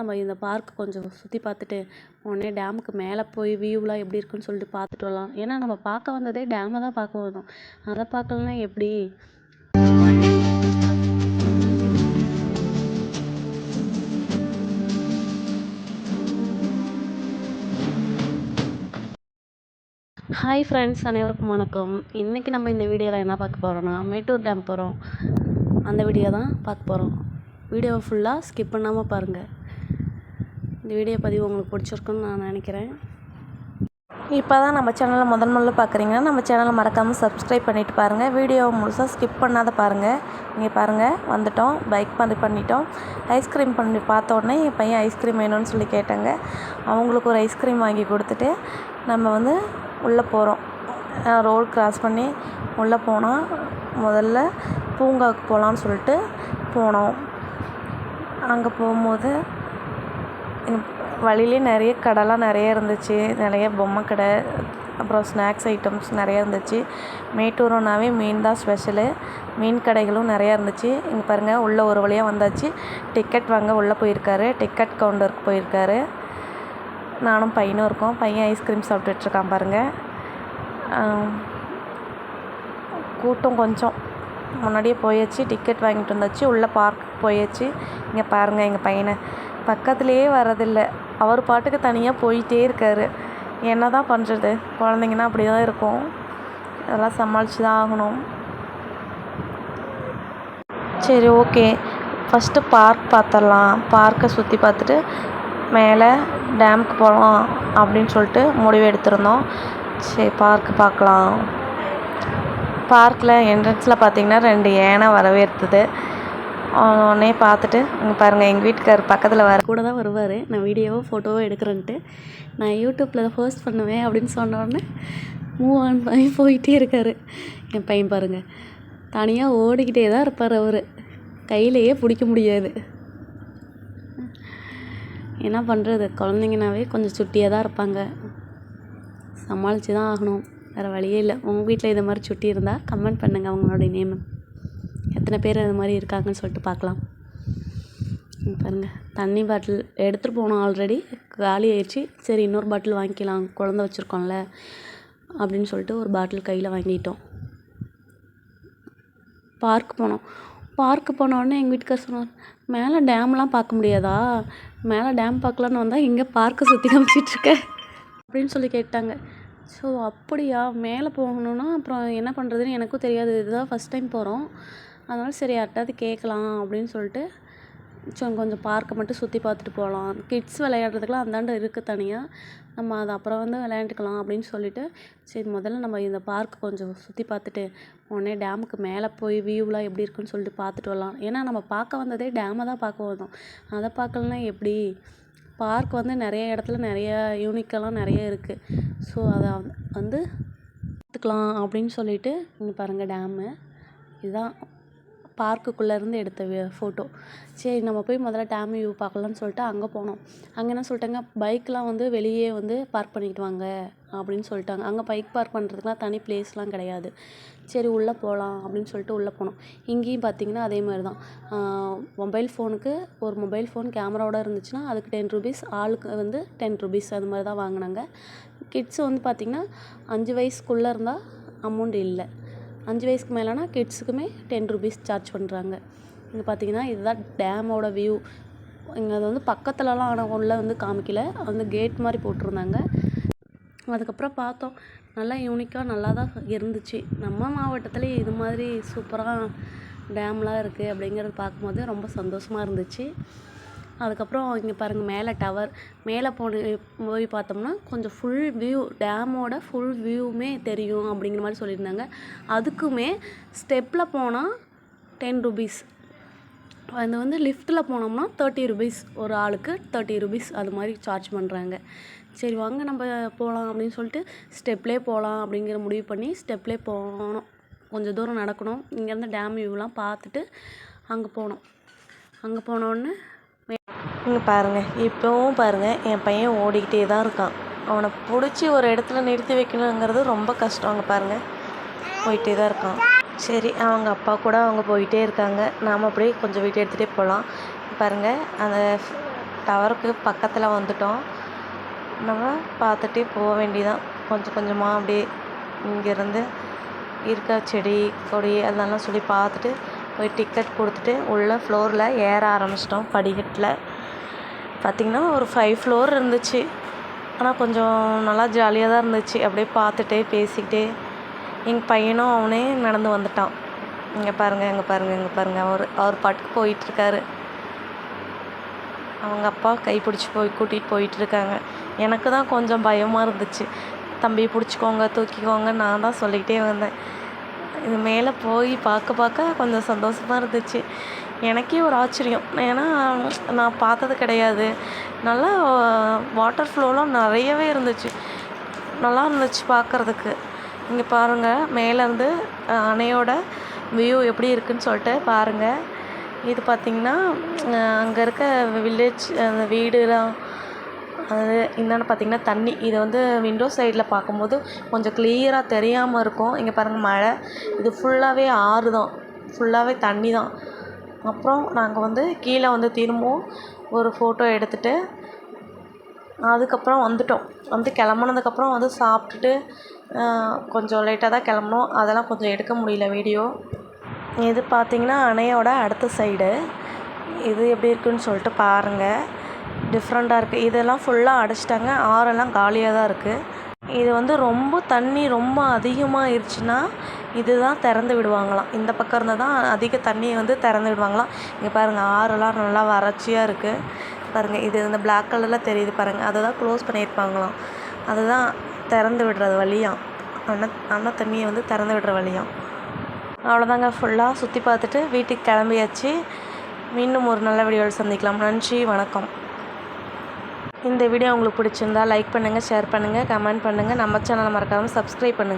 நம்ம இந்த பார்க் கொஞ்சம் சுற்றி பார்த்துட்டு உடனே டேமுக்கு மேலே போய் வியூலாம் எப்படி இருக்குன்னு சொல்லிட்டு பார்த்துட்டு வரலாம். ஏன்னா நம்ம பார்க்க வந்ததே டேமை தான் பார்க்க வந்தோம். அதை பார்க்கலன்னா எப்படி? ஹாய் ஃப்ரெண்ட்ஸ் அனைவருக்கும் வணக்கம். இன்றைக்கி நம்ம இந்த வீடியோவில் என்ன பார்க்க போகிறோம்னா மேட்டூர் டேம் போகிறோம் அந்த வீடியோ தான் பார்க்க போகிறோம் வீடியோவை ஃபுல்லாக ஸ்கிப் பண்ணாமல் பாருங்கள் இந்த வீடியோ பதிவு உங்களுக்கு பிடிச்சிருக்குன்னு நான் நினைக்கிறேன். இப்போ தான் நம்ம சேனலை முதல் முதல்ல பார்க்குறீங்கன்னா நம்ம சேனலை மறக்காமல் சப்ஸ்கிரைப் பண்ணிவிட்டு பாருங்கள் வீடியோவை முழுசாக ஸ்கிப் பண்ணாத பாருங்கள் நீங்கள் பாருங்கள் வந்துட்டோம். பைக் பண்ணி பண்ணிட்டோம். ஐஸ்கிரீம் பண்ணி பார்த்த உடனே என் பையன் ஐஸ்கிரீம் வேணும்னு சொல்லி கேட்டாங்க. அவங்களுக்கு ஒரு ஐஸ்கிரீம் வாங்கி கொடுத்துட்டு நம்ம வந்து உள்ளே போகிறோம் ரோடு கிராஸ் பண்ணி உள்ளே போனால் முதல்ல பூங்காவுக்கு போகலான்னு சொல்லிட்டு போனோம். அங்கே போகும்போது வழியிலே நிறைய கடைலாம் நிறைய இருந்துச்சு. நிறைய பொம்மை கடை அப்புறம் ஸ்நாக்ஸ் ஐட்டம்ஸ் நிறையா இருந்துச்சு. மேட்டூருனாவே மீன் தான் ஸ்பெஷலு மீன் கடைகளும் நிறையா இருந்துச்சு. இங்கே பாருங்கள் உள்ளே ஒரு வழியாக வந்தாச்சு. டிக்கெட் வாங்க உள்ளே போயிருக்காரு. டிக்கெட் கவுண்டருக்கு போயிருக்காரு. நானும் பையனும் இருக்கோம். பையன் ஐஸ்கிரீம் சாப்பிட்டுட்ருக்கான் பாருங்கள் கூட்டம் கொஞ்சம். முன்னாடியே போயாச்சு டிக்கெட் வாங்கிட்டு வந்தாச்சு. உள்ளே பார்க் போயாச்சு. இங்கே பாருங்கள் எங்கள் பையனை. பக்கத்துலேயே வரதில்லை அவர் பாட்டுக்கு தனியாக போயிட்டே இருக்கார். என்ன தான் பண்ணுறது குழந்தைங்கன்னா அப்படி தான் இருக்கும். அதெல்லாம் சமாளித்து தான் ஆகணும். சரி ஓகே. ஃபஸ்ட்டு பார்க் பார்த்துடலாம். பார்க்கை சுற்றி பார்த்துட்டு மேலே டேமுக்கு போகலாம் அப்படின்னு சொல்லிட்டு முடிவு எடுத்திருந்தோம். சரி பார்க்கு பார்க்கலாம். பார்க்கில் என்ட்ரன்ஸில் பார்த்திங்கன்னா ரெண்டு யானை வரவேற்றுது உடனே பார்த்துட்டு இங்கே பாருங்கள் எங்கள் வீட்டுக்கார் பக்கத்தில் வர கூட தான் வருவார். நான் வீடியோவோ ஃபோட்டோவோ எடுக்கிறேன்ட்டு. நான் யூடியூப்பில் போஸ்ட் பண்ணுவேன் அப்படின்னு சொன்ன உடனே மூவ் ஆன் பண்ணி போயிட்டே இருக்கார். என் பையன் பாருங்கள் தனியாக ஓடிக்கிட்டே தான் இருப்பார் அவர். கையிலையே பிடிக்க முடியாது. என்ன பண்ணுறது குழந்தைங்கனாவே கொஞ்சம் சுட்டியாக தான் இருப்பாங்க. சமாளித்து தான் ஆகணும். வேறு வழியே இல்லை. உங்கள் வீட்டில் இதை மாதிரி சுட்டி இருந்தால் கமெண்ட் பண்ணுங்கள் அவங்களுடைய நேமை எத்தனை பேர் அது மாதிரி இருக்காங்கன்னு சொல்லிட்டு பார்க்கலாம். பாருங்கள் தண்ணி பாட்டில் எடுத்துகிட்டு போனோம் ஆல்ரெடி காலி ஆயிடுச்சு. சரி இன்னொரு பாட்டில் வாங்கிக்கலாம். குழந்த வச்சுருக்கோம்ல. அப்படின்னு சொல்லிட்டு ஒரு பாட்டில் கையில் வாங்கிட்டோம். பார்க் போனோம். பார்க்கு போனோடனே எங்கள் வீட்டுக்கார் சொன்னார் மேலே டேம்லாம் பார்க்க முடியாதா? மேலே டேம் பார்க்கலான்னு வந்தால் இங்கே பார்க்கை சுற்றி காமிச்சிட்ருக்க அப்படின்னு சொல்லி கேட்டாங்க. ஸோ அப்படியா? மேலே போகணுன்னா அப்புறம் என்ன பண்ணுறதுன்னு எனக்கும் தெரியாது. இதுதான் ஃபஸ்ட் டைம் போகிறோம் அதனால சரி யார்ட்டாவது கேட்கலாம் அப்படின்னு சொல்லிட்டு ஸோ கொஞ்சம் பார்க்கை மட்டும் சுற்றி பார்த்துட்டு போகலாம். கிட்ஸ் விளையாடுறதுக்குலாம் அந்தாண்ட இருக்குது தனியாக நம்ம அதை அப்புறம் வந்து விளையாண்டுக்கலாம் அப்படின்னு சொல்லிட்டு சரி முதல்ல நம்ம இந்த பார்க் கொஞ்சம் சுற்றி பார்த்துட்டு உடனே டேமுக்கு மேலே போய் வியூலாம் எப்படி இருக்குன்னு சொல்லிட்டு பார்த்துட்டு வரலாம். ஏன்னா நம்ம பார்க்க வந்ததே டேமை தான் பார்க்க வந்தோம். அதை பார்க்கலன்னா எப்படி? பார்க் வந்து நிறைய இடத்துல நிறைய யூனிக்கெல்லாம் நிறைய இருக்குது ஸோ அதை வந்து பார்த்துக்கலாம் அப்படின்னு சொல்லிட்டு இங்கே பாருங்கள் டேமு இதுதான் பார்க்குக்குள்ளேருந்து எடுத்த ஃபோட்டோ சரி நம்ம போய் முதல்ல டேம் வியூ பார்க்கலான்னு சொல்லிட்டு அங்கே போனோம். அங்கே என்ன சொல்லிட்டாங்க? பைக்லாம் வந்து வெளியே வந்து பார்க் பண்ணிக்கிட்டு வாங்க அப்படின்னு சொல்லிட்டாங்க. அங்கே பைக் பார்க் பண்ணுறதுக்குலாம் தனி ப்ளேஸ்லாம் கிடையாது. சரி உள்ளே போகலாம் அப்படின்னு சொல்லிட்டு உள்ளே போனோம். இங்கேயும் பார்த்தீங்கன்னா அதே மாதிரி தான். மொபைல் ஃபோனுக்கு ஒரு மொபைல் ஃபோன் கேமராவோட இருந்துச்சுன்னா அதுக்கு டென் ருபீஸ் ஆளுக்கு வந்து டென் ருபீஸ் அது மாதிரி தான் வாங்கினாங்க. கிட்ஸ் வந்து பார்த்திங்கன்னா அஞ்சு வயசுக்குள்ளே இருந்தால் அமௌண்ட் இல்லை. அஞ்சு வயசுக்கு மேலேனா கிட்ஸுக்குமே டென் ருபீஸ் சார்ஜ் பண்ணுறாங்க இங்கே பார்த்தீங்கன்னா இதுதான் டேமோட வியூ இங்கே அது வந்து பக்கத்துலலாம் ஆனால் உள்ள வந்து காமிக்கல. அந்த கேட் மாதிரி போட்டிருந்தாங்க. அதுக்கப்புறம் பார்த்தோம். நல்லா யூனிக்காக நல்லா தான் இருந்துச்சு. நம்ம மாவட்டத்தில் இது மாதிரி சூப்பராக டேம்லாம் இருக்குது அப்படிங்கிறது பார்க்கும்போது ரொம்ப சந்தோஷமாக இருந்துச்சு. அதுக்கப்புறம் இங்கே பாருங்கள் மேலே டவர் மேலே போன போய் பார்த்தோம்னா கொஞ்சம் ஃபுல் வியூ டேமோட ஃபுல் வியூவுமே தெரியும் அப்படிங்கிற மாதிரி சொல்லியிருந்தாங்க. அதுக்குமே ஸ்டெப்பில் போனால் டென் ருபீஸ் அது வந்து லிஃப்ட்டில் போனோம்னா தேர்ட்டி ருபீஸ் ஒரு ஆளுக்கு தேர்ட்டி ருபீஸ் அது மாதிரி சார்ஜ் பண்ணுறாங்க சரி வாங்க நம்ம போகலாம் அப்படின்னு சொல்லிட்டு ஸ்டெப்லேயே போகலாம் அப்படிங்கிற முடிவு பண்ணி ஸ்டெப்லேயே போனோம். கொஞ்சம் தூரம் நடக்கணும். இங்கேருந்து டேம் வியூலாம் பார்த்துட்டு அங்கே போனோம். அங்கே போனோடனே இங்கே பாருங்கள் இப்போவும் பாருங்கள் என் பையன் ஓடிக்கிட்டே தான் இருக்கான். அவனை பிடிச்சி ஒரு இடத்துல நிறுத்தி வைக்கணுங்கிறது ரொம்ப கஷ்டம் அங்கே பாருங்கள் போயிட்டே தான் இருக்கான். சரி அவங்க அப்பா கூட அவங்க போயிட்டே இருக்காங்க. நாம் அப்படியே கொஞ்சம் வீட்டை எடுத்துகிட்டே போகலாம் பாருங்கள் அந்த டவருக்கு பக்கத்தில் வந்துட்டோம். நம்ம பார்த்துட்டே போக வேண்டியதான் கொஞ்சம் கொஞ்சமாக அப்படியே இங்கேருந்து இருக்க செடி கொடி அதெல்லாம் சொல்லி பார்த்துட்டு போய் டிக்கெட் கொடுத்துட்டு உள்ள ஃப்ளோரில் ஏற ஆரம்பிச்சிட்டோம். படிக்கட்டில். பார்த்திங்கன்னா ஒரு ஃபைவ் ஃப்ளோர் இருந்துச்சு. ஆனால் கொஞ்சம் நல்லா ஜாலியாக தான் இருந்துச்சு. அப்படியே பார்த்துட்டே பேசிக்கிட்டே. எங்கள் பையனும் அவனே நடந்து வந்துட்டான். இங்கே பாருங்கள் இங்கே பாருங்கள் இங்கே பாருங்கள் அவர் அவர் பாட்டுக்கு போயிட்டுருக்காரு. அவங்க அப்பா கைப்பிடிச்சி போய் கூட்டிகிட்டு போயிட்டுருக்காங்க. எனக்கு தான் கொஞ்சம் பயமாக இருந்துச்சு. தம்பி பிடிச்சிக்கோங்க தூக்கிக்கோங்க நான் தான் சொல்லிக்கிட்டே வந்தேன். இது மேலே போய் பார்க்க பார்க்க கொஞ்சம் சந்தோஷமாக இருந்துச்சு. எனக்கே ஒரு ஆச்சரியம். ஏன்னா நான் பார்த்தது கிடையாது. நல்லா வாட்டர் ஃப்ளோலாம் நிறையவே இருந்துச்சு. நல்லா இருந்துச்சு பார்க்குறதுக்கு. இங்கே பாருங்கள் மேலேருந்து அணையோட வியூ எப்படி இருக்குன்னு சொல்லிட்டு பாருங்கள் இது பார்த்திங்கன்னா அங்கே இருக்க வில்லேஜ் அந்த வீடுலாம் அது என்னென்னு பார்த்திங்கன்னா தண்ணி. இது வந்து விண்டோ சைடில் பார்க்கும்போது கொஞ்சம் கிளியராக தெரியாமல் இருக்கும். இங்கே பாருங்கள் மழை. இது ஃபுல்லாகவே ஆறு தான் ஃபுல்லாகவே தண்ணி தான் அப்புறம் நாங்கள் வந்து கீழே வந்து திரும்பவும் ஒரு ஃபோட்டோ எடுத்துகிட்டு அதுக்கப்புறம் வந்துட்டோம். வந்து கிளம்புனதுக்கப்புறம் வந்து சாப்பிட்டுட்டு கொஞ்சம் லேட்டாக தான் கிளம்புனோம். அதெல்லாம் கொஞ்சம் எடுக்க முடியல வீடியோ இது பார்த்திங்கன்னா அணையோட அடுத்த சைடு இது எப்படி இருக்குன்னு சொல்லிட்டு பாருங்கள் டிஃப்ரெண்ட்டாக இருக்குது இதெல்லாம் ஃபுல்லாக அடைச்சிட்டாங்க. ஆறெல்லாம் காலியாக தான் இருக்குது இது வந்து ரொம்ப தண்ணி ரொம்ப அதிகமாகிருச்சுன்னா இதுதான் திறந்து விடுவாங்களாம். இந்த பக்கம் இருந்து தான் அதிக தண்ணியை வந்து திறந்து விடுவாங்களாம். இங்கே பாருங்கள் ஆறெல்லாம் நல்லா வறட்சியாக இருக்குது பாருங்கள் இது இந்த பிளாக் கலரில் தெரியுது பாருங்கள் அதை தான் க்ளோஸ் பண்ணியிருப்பாங்களாம். அதுதான் திறந்து விடுறது வழியாம் அண்ணன் அண்ணன் தண்ணியை வந்து திறந்து விடுற வழியாம் அவ்வளோதாங்க ஃபுல்லாக சுற்றி பார்த்துட்டு வீட்டுக்கு கிளம்பியாச்சு. மீண்டும் ஒரு நல்ல வீடியோவில் சந்திக்கலாம். நன்றி வணக்கம். இந்த வீடியோ உங்களுக்கு பிடிச்சிருந்தா லைக் பண்ணுங்கள் ஷேர் பண்ணுங்கள் கமெண்ட் பண்ணுங்கள் நம்ம சேனலை மறக்காமல் சப்ஸ்கிரைப் பண்ணுங்கள்